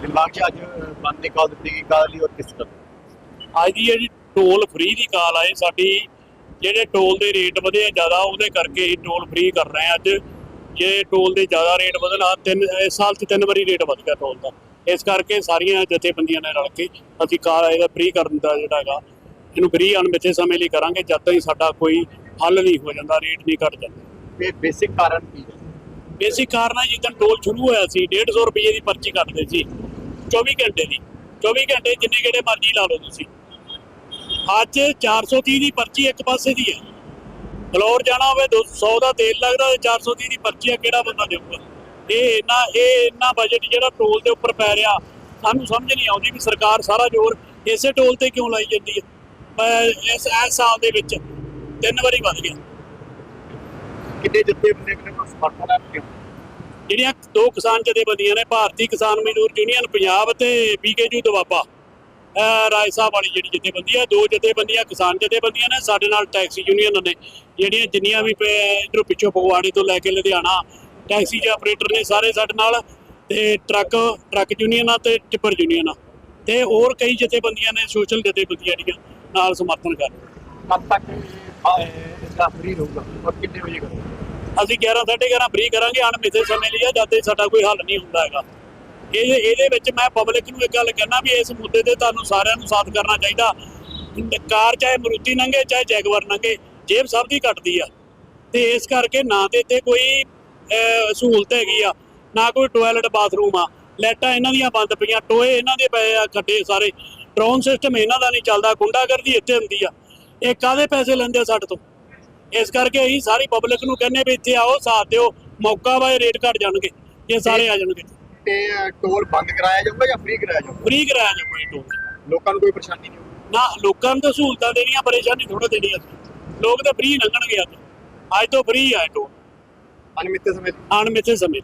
ਦਿਮਾਗ 'ਚ ਅੱਜ ਬੰਦ ਦੀ ਕਾਲ ਦਿੱਤੀ ਗਈ ਕਾਲ ਲਈ ਔਰ ਕਿਸ ਤਰ੍ਹਾਂ? ਅੱਜ ਦੀ ਜਿਹੜੀ ਟੋਲ ਫ੍ਰੀ ਦੀ ਕਾਲ ਆਈ ਸਾਡੀ ਜਿਹੜੇ ਟੋਲ ਦੇ ਰੇਟ ਵਧੇ ਆ ਜ਼ਿਆਦਾ ਉਹਦੇ ਕਰਕੇ ਹੀ ਟੋਲ ਫ੍ਰੀ ਕਰ ਰਹੇ ਆ ਅੱਜ। ਜੇ ਟੋਲ ਦੇ ਜ਼ਿਆਦਾ ਰੇਟ ਵਧਣਾ ਤਿੰਨ ਇਸ ਸਾਲ 'ਚ ਤਿੰਨ ਵਾਰੀ ਰੇਟ ਵਧ ਗਿਆ ਟੋਲ ਦਾ। ਇਸ ਕਰਕੇ ਸਾਰੀਆਂ ਜਥੇਬੰਦੀਆਂ ਨੇ ਰਲ ਕੇ ਅਸੀਂ ਕਾਰ ਇਹਦਾ ਫ੍ਰੀ ਕਰਨ ਦਾ ਜਿਹੜਾ ਹੈਗਾ। ਇਹਨੂੰ ਫ੍ਰੀ ਅਣਮਿੱਥੇ ਸਮੇਂ ਲਈ ਕਰਾਂਗੇ ਜਦ ਤੱਕ ਸਾਡਾ ਕੋਈ ਹੱਲ ਨਹੀਂ ਹੋ ਜਾਂਦਾ ਰੇਟ ਨਹੀਂ ਘਟ ਜਾਂਦਾ। ਇਹ ਬੇਸਿਕ ਕਾਰਨ ਕੀ ਹੈ? ਬੇਸਿਕ ਕਾਰਨ ਹੈ ਜਿੱਦਣ ਟੋਲ ਸ਼ੁਰੂ ਹੋਇਆ ਸੀ 150 ਰੁਪਏ ਦੀ ਪਰਚੀ ਕੱਟਦੇ ਸੀ। 24 ਘੰਟੇ ਦੀ 24 ਘੰਟੇ ਜਿੰਨੇ ਕਿਹੜੇ ਮਰਜ਼ੀ ਲਾ ਲਓ ਤੁਸੀਂ। ਅੱਜ 430 ਦੀ ਪਰਚੀ ਇੱਕ ਪਾਸੇ ਦੀ ਹੈ। ਬਲੌਰ ਜਾਣਾ ਹੋਵੇ 200 ਦਾ ਤੇਲ ਲੱਗਦਾ 430 ਦੀ ਪਰਚੀ ਆ, ਕਿਹੜਾ ਬੰਦਾ ਦੇਊਗਾ? ਇਹ ਇੰਨਾ ਇਹ ਇੰਨਾ ਬਜਟ ਜਿਹੜਾ ਟੋਲ ਦੇ ਉੱਪਰ ਪੈ ਰਿਹਾ, ਸਾਨੂੰ ਸਮਝ ਨਹੀਂ ਆਉਂਦੀ ਵੀ ਸਰਕਾਰ ਸਾਰਾ ਜ਼ੋਰ ਇਸੇ ਟੋਲ ਤੇ ਕਿਉਂ ਲਾਈ ਜਾਂਦੀ ਹੈ। ਪਰ ਇਸ ਇਸ ਸਾਲ ਦੇ ਵਿੱਚ ਤਿੰਨ ਵਾਰੀ ਵੱਧ ਗਿਆ। ਕਿੰਨੇ ਜੱਥੇ ਬੰਦੇ ਕਿੰਨੇ ਸਮਰਥਨ ਹੈ ਜਿਹੜੀਆਂ ਦੋ ਕਿਸਾਨ ਜਥੇਬੰਦੀਆਂ ਨੇ ਭਾਰਤੀ ਕਿਸਾਨ ਮਜ਼ਦੂਰ ਯੂਨੀਅਨ ਪੰਜਾਬ ਤੇ ਬੀਕੇਯੂ ਦਵਾਬਾ ਇਹ ਰਾਏ ਸਾਹਿਬ ਵਾਲੀ ਜਿਹੜੀ ਜਥੇਬੰਦੀ ਹੈ ਦੋ ਜਥੇਬੰਦੀਆਂ ਕਿਸਾਨ ਜਥੇਬੰਦੀਆਂ ਨੇ ਸਾਡੇ ਨਾਲ ਟੈਕਸੀ ਯੂਨੀਅਨ ਨੇ ਜਿਹੜੀਆਂ ਜਿੰਨੀਆਂ ਵੀ ਪ- ਪਿੱਛੋਂ ਫਗਵਾੜੇ ਤੋਂ ਲੈ ਕੇ ਲੁਧਿਆਣਾ ਟੈਕਸੀ ਦੇ ਆਪਰੇਟਰ ਨੇ ਸਾਰੇ ਸਾਡੇ ਨਾਲ ਤੇ ਟਰੱਕ ਟਰੱਕ ਯੂਨੀਅਨਾਂ ਤੇ ਟਿੱਪਰ ਯੂਨੀਅਨਾਂ ਤੇ ਹੋਰ ਕਈ ਜਥੇਬੰਦੀਆਂ ਨੇ ਸੋਸ਼ਲ ਜਥੇਬੰਦੀਆਂ ਜਿਹੜੀਆਂ ਨਾਲ ਸਮਰਥਨ ਕਰ ਕਦ ਤੱਕ ਇਹ, ਅਹ, ਇਸਦਾ ਰਹੂਗਾ ਔਰ ਕਿੰਨੇ ਵਜੇ ਕਰੂਗਾ? ਅਸੀਂ 11 11:30 ਫ੍ਰੀ ਕਰਾਂਗੇ ਅਣਮਿੱਥੇ ਸਮੇਂ ਲਈ ਆ, ਜਦ ਤੱਕ ਸਾਡਾ ਕੋਈ ਹੱਲ ਨਹੀਂ ਹੁੰਦਾ ਹੈਗਾ। ਇਹ ਇਹਦੇ ਵਿੱਚ ਮੈਂ ਪਬਲਿਕ ਨੂੰ ਇੱਕ ਗੱਲ ਕਹਿਣਾ ਵੀ ਇਸ ਮੁੱਦੇ ਤੇ ਤੁਹਾਨੂੰ ਸਾਰਿਆਂ ਨੂੰ ਸਾਥ ਕਰਨਾ ਚਾਹੀਦਾ। ਕਾਰ ਚਾਹੇ ਮਰੂਤੀ ਨੰਗੇ ਚਾਹੇ ਜੈਗਵਰ ਲੰਘੇ ਜੇਬ ਸਭ ਦੀ ਕੱਟਦੀ ਆ। ਤੇ ਇਸ ਕਰਕੇ ਨਾ ਤੇ ਇੱਥੇ ਕੋਈ ਅਹ, ਸਹੂਲਤ ਹੈਗੀ ਆ ਨਾ ਕੋਈ ਟਾਇਲਟ ਬਾਥਰੂਮ ਆ। ਲਾਈਟਾਂ ਇਹਨਾਂ ਦੀਆਂ ਬੰਦ ਪਈਆਂ ਟੋਏ ਇਹਨਾਂ ਦੇ ਪਏ ਆ ਖੱਡੇ ਸਾਰੇ। ਡਰੋਨ ਸਿਸਟਮ ਇਹਨਾਂ ਦਾ ਨਹੀਂ ਚੱਲਦਾ ਗੁੰਡਾਗਰਦੀ ਇੱਥੇ ਹੁੰਦੀ ਆ। ਇਹ ਕਾਦੇ ਪੈਸੇ ਲੈਂਦੇ ਆ ਸਾਡੇ ਤੋਂ? ਇਸ ਕਰਕੇ ਅਸੀਂ ਸਾਰੀ ਪਬਲਿਕ ਨੂੰ ਕਹਿੰਦੇ ਵੀ ਇੱਥੇ ਆਓ ਸਾਥ ਦਿਓ। ਮੌਕਾ ਵਾ ਇਹ ਰੇਟ ਘਟ ਜਾਣਗੇ। ਇਹ ਸਾਰੇ ਆ ਜਾਣਗੇ। ਤੇ ਟੋਲ ਬੰਦ ਕਰਾਇਆ ਜਾਊਗਾ ਜਾਂ ਫ੍ਰੀ ਕਰਾਇਆ ਜਾਊਗਾ? ਫ੍ਰੀ ਕਰਾਇਆ ਜਾਊਗਾ ਇਹ ਟੋਲ ਲੋਕਾਂ ਨੂੰ ਕੋਈ ਪਰੇਸ਼ਾਨੀ ਨਹੀਂ ਹੋਊਗੀ? ਨਾ ਲੋਕਾਂ ਨੂੰ ਤਾਂ ਸਹੂਲਤਾਂ ਦੇਣੀਆਂ ਪਰੇਸ਼ਾਨੀ ਥੋੜਾ ਦੇਣੀ ਅਸੀਂ ਲੋਕ ਤਾਂ ਫ੍ਰੀ ਲੰਘਣਗੇ ਅੱਜ। ਅੱਜ ਤੋਂ ਫ੍ਰੀ ਆ ਟੋਲ ਅਨਮਿੱਤੇ ਸਮੇਂ ਅਣਮਿੱਥੇ ਸਮੇਂ।